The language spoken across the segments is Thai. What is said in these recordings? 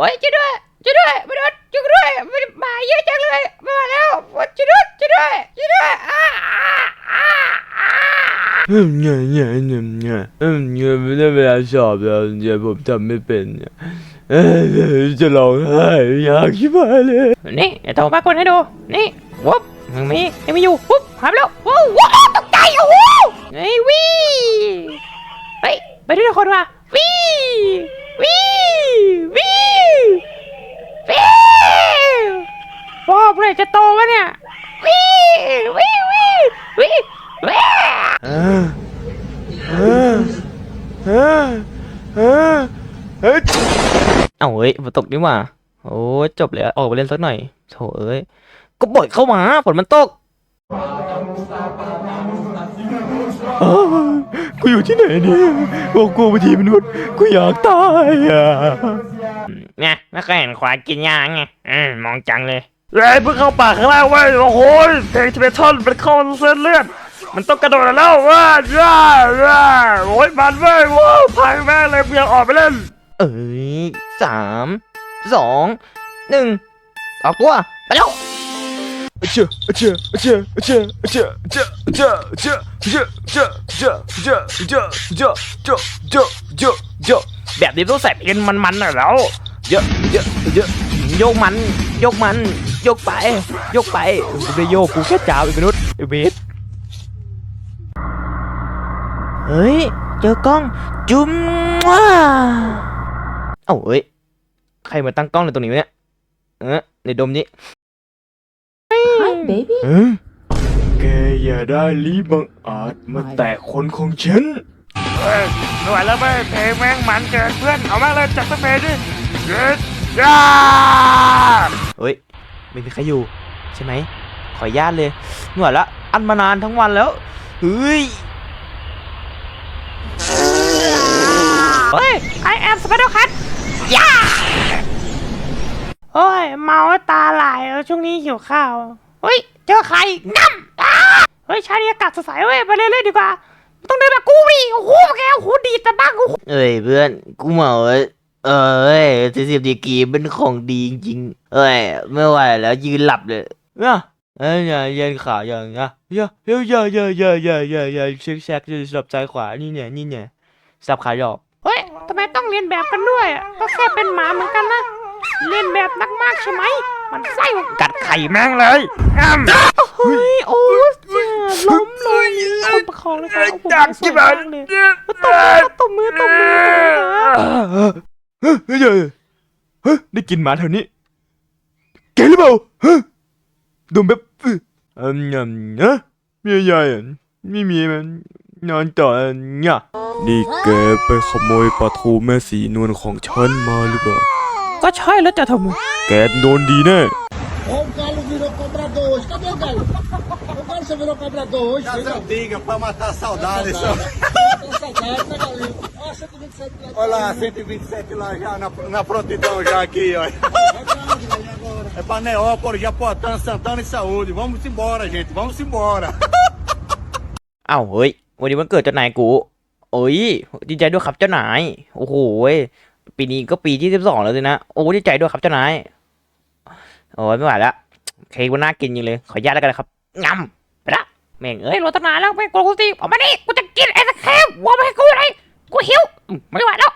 โอ้ยช่วยด้วยช่วยด้วยมนุษย์ช่วยด้วยมันมาเยอะจังเลยมาแล้วช่วยด้วยช่วยด้วยช่วยด้วยอ้าอ้าอ้าอ้าอืมเนี่ยเนี่ยเนี่ยเนี่ยอืมเนี่ยไม่ได้เวลาสอบแล้วเนี่ยผมทำไม่เป็นเนี่ยเอ้ยจะร้องไห้อยากชิบหายเลยนี่เดี๋ยวโทรมากดให้ดูนี่วุ๊บยังมียังมีอยู่วุ๊บหายไปแล้วว้าวว้าวตกใจโอ้โหไอ้ยวีเฮ้ยไปด้วยทุกคนว่ะวีวีวี พ่อเมื่อไหร่จะโตวะเนี่ยวีวีวีวีวีเออเออเออเออเฮ้ยเอ้าเฮ้ยฝนตกนี่หว่าโอ้จบเลยออกไปเล่นสักหน่อยโถเอ้ยก็บ่อยเข้ามาฝนมันตกกูอยู่ที่ไหนเนี่ยบอกกูไปทีมนุษย์กูอยากตายอะเนี่ยไม่เคยเห็นควายกินยาไงมองจังเลย เฮ้ยเพิ่งเข้าปากข้างล่างเว้ยโอ้โหเพลงทเบทอนมันเข้าเส้นเลือดมันต้องกระโดดแล้วเว้ยย่าย่าโอ้ยมันเว้ยว้าวพังแม่งเลยเพียงออกไปเล่น เอ้ยสามสองหนึ่งออกตัวไปแล้วเชื่อเชื่อเชื่อเชื่อเชื่อเชื่อเชื่อเชื่อเชื่อเชื่อเชื่อเชื่อเชื่อเชื่อเชื่อเชื่อเชื่อเชื่อแบบนี้ต้องใส่เพลงมันๆหน่อยแล้วเยอะเยอะเยอะโยกมันโยกมันโยกไปโยกไปกูได้โยกกูแค่จ้าวไอ้มนุษย์ไอ้เบสเฮ้ย เจอกล้อง จุ๊มว้าเอ้าเฮ้ย ใครมาตั้งกล้องในตรงนี้วะเนี่ย เออในดมนี้ Hi, baby. เออแกอย่าได้ลีบังอาจมาแตะคนของฉัน เฮ้ยไม่ไหวแล้วเว้ยเพลงแม่งมันเกินเพื่อน เอาแม่งเลยจัดสเปรย์ดิเย็ดย่าเฮ้ย ไม่มีใครอยู่ ใช่ไหม ขออนุญาตเลยเหนื่อยละ อันมานานทั้งวันแล้วเฮ้ยเฮ้ย I am Spider Cat ย่าโอ้ย เมาตาลายช่วงนี้หิวข้าว เฮ้ย เจอใครงั่มอ้าเฮ้ย ชาดีอากาศสดใสเว้ยไปเรื่อยๆดีกว่า ต้องเดินแบบกูวิโอ้โหแกโอ้โหดีดแต่บ้างกูเอ้ยเพื่อน กูเมาเอ้ย เอ้ยสี่สิบดีกรีเป็นของดีจริงๆเอ้ยไม่ไหวแล้วยืนหลับเลยเนี่ยเอ้ยอย่าเย็นขาอย่างเงี้ยอย่าอย่าอย่าอย่าอย่าอย่าอย่าอย่าเช็คแซกจะสลับซ้ายขวานี่เนี่ยนี่เนี่ยสับขาหยอกเฮ้ยทำไมต้องเรียนแบบกันด้วยอะก็แค่เป็นหมาเหมือนกันนะเรียนแบบนักมากใช่ไหม มันไส้กัดไข่แม่งเลยอ้ำเฮ้ยโอ้ยล้มเลยคนประคองเลยครับโอ้โหจักสวที่ยบ้ามานกเลยตบมือตบมือตบมือครับ เฮ้ยเฮ้ยเฮ้ยเฮ้ยได้กลินหมาแถวนี้แกหรือเปล่าเฮ้ยดมแบบอืมอืมอืมเนะมีอะไรอะไม่มีมันนอนต่อเนี่ยนี่แกไปขโมยปลาทูแม่สีนวลของฉันมาหรือเปล่า ก็ใช่แล้วจะทำไมแกโดนดีแน่ Olha lá, 127 lá já na, na prontidão já aqui, olha. É pra Neópolis, Japotã, Santana e Saúde. Vamos embora, gente. Vamos embora. อ้าวเฮ้ย วันนี้วันเกิดเจ้านายกูโอ้ยดีใจด้วยครับเจ้านาย โอ้โหยปีนี้ก็ปีที่สิบสองแล้วสินะ โอ้ดีใจด้วยครับเจ้านาย โอ้ยไม่ไหวละเค้กมันน่ากินจริงเลย ขออนุญาตแล้วกันนะครับงำไปละแม่งเอ้ยรถตนาแล้วแม่งโกรธกูสิออกมาดิกูจะกินไอ้สเค้กวัวไม่ให้กูเลย หิวอืมไม่ไหวแล้ว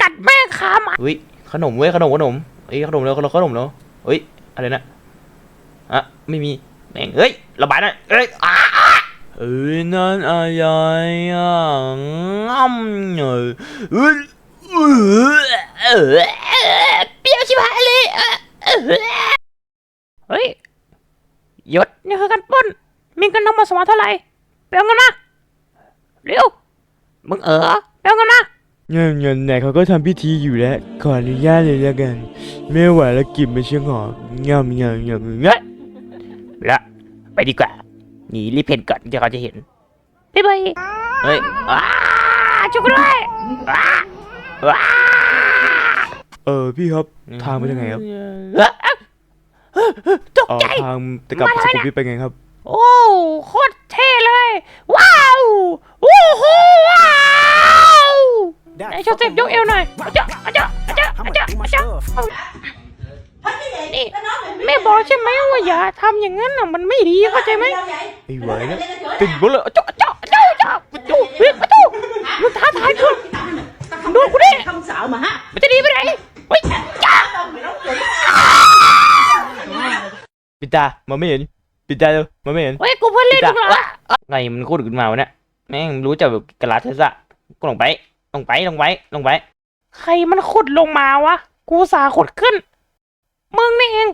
กัดแม่งขามาเฮ้ยขนมเว้ยขนมขนมเอ้ยขนมแล้วขนมขนมแล้วเฮ้ยอะไรนะอะไม่มีแม่งเอ้ยระบายหน่อยเอ้ยอ้าเอ้ยนั่นอะไรอะง่ำเนยเอ้ยเอ้ยเอ้ยเปรี้ยวชิบหายเลยเอ้ยเอ้ยเฮ้ยหยศนี่คือการปล้นมีเงินทั้งหมดสมองเท่าไหร่ไปเอาเงินมาเร็วมึงเออไป เอาเงินมาเงี้ยเงี้ยไหนเขาก็ทำพิธีอยู่แล้ว ขออนุญาตเลยแล้วกัน ไม่ไหวแล้วกลิ่นมันเชียงหอมเงี้ยเงี้ยเงี้ยเงี้ยละไปดีกว่าหนีรีบเพนก่อนเดี๋ยวเขาจะเห็นบ๊ายบายเฮ้ยอ้าช่วยกูด้วยอ้าอ้าเออพี่ครับทางไปทางไหนครับตกเออใจ ทางจะกลับมาสุทำไมขุมเนี่ยวิทไปไงครับ โอ้โคตรเท่เลย ว้าวโอ้โหว้าว ไหนโชว์เต็ปยกเอวหน่อยอาจ้ะอาจ้ะอาจ้ะนี่แม่บอกใช่ไหมว่าอย่าทำอย่างนั้นน่ะมันไม่ดีเข้าใจไหมไม่ไหวแล้วติดหมดเลยเจาะเจาะเจาะเจาะประตูเฮ้ยประตูมึงท้าทายกูโดนกูดิ Không sợ mà ha. มันจะหนีไปไหนเฮ้ยจ้าปิดตามันไม่เห็นปิดตาเลยมันไม่เห็นเฮ้ยกูเพิ่งเล่นจ้ะมึงเหรอไงมันโคตรขึ้นมาวะเนี่ยแม่งรู้จักแบบกระลาเทศะก็ลงไป ลงไปลงไปลงไปใครมันขุดลงมาวะ กูสาขุดขึ้น มึงนี่เอง